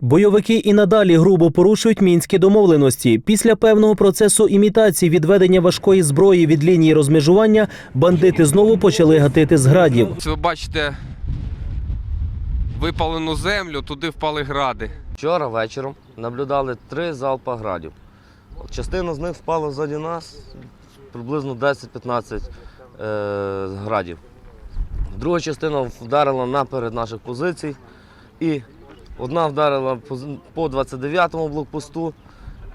Бойовики і надалі грубо порушують мінські домовленості. Після певного процесу імітації відведення важкої зброї від лінії розмежування бандити знову почали гатити з градів. Ви бачите випалену землю, туди впали гради. Вчора вечором наблюдали три залпа градів. Частина з них впала ззаді нас, приблизно 10-15 е, градів. Друга частина вдарила наперед наших позицій. І одна вдарила по 29-му блокпосту,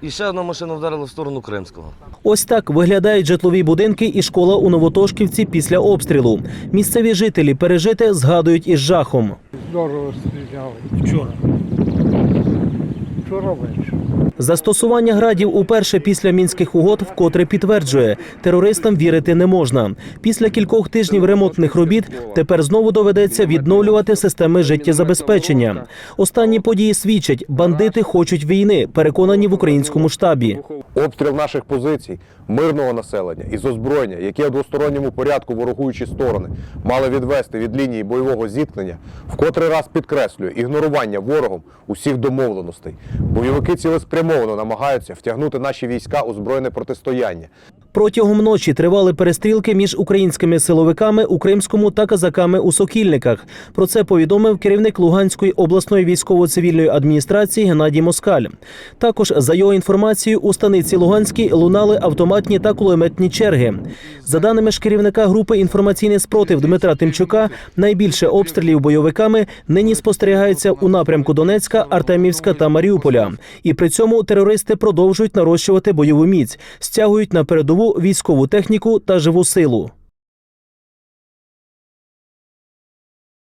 і ще одна машина вдарила в сторону Кримського. Ось так виглядають житлові будинки і школа у Новотошківці після обстрілу. Місцеві жителі пережите згадують із жахом. Здорово стріляли. Вчора. Вчора ввечері. Застосування градів уперше після мінських угод вкотре підтверджує, терористам вірити не можна. Після кількох тижнів ремонтних робіт тепер знову доведеться відновлювати системи життєзабезпечення. Останні події свідчать, бандити хочуть війни, переконані в українському штабі. Обстріл наших позицій, мирного населення із озброєння, яке в двосторонньому порядку ворогуючі сторони мали відвести від лінії бойового зіткнення, в котрий раз підкреслює ігнорування ворогом усіх домовленостей. Бойовики цілеспрямовано намагаються втягнути наші війська у збройне протистояння. Протягом ночі тривали перестрілки між українськими силовиками у Кримському та казаками у Сокільниках. Про це повідомив керівник Луганської обласної військово-цивільної адміністрації Геннадій Москаль. Також за його інформацією, у станиці Луганській лунали автоматні та кулеметні черги. За даними ж керівника групи інформаційний спротив Дмитра Тимчука, найбільше обстрілів бойовиками нині спостерігається у напрямку Донецька, Артемівська та Маріуполя. І при цьому терористи продовжують нарощувати бойову міць, стягують на передову військову техніку та живу силу.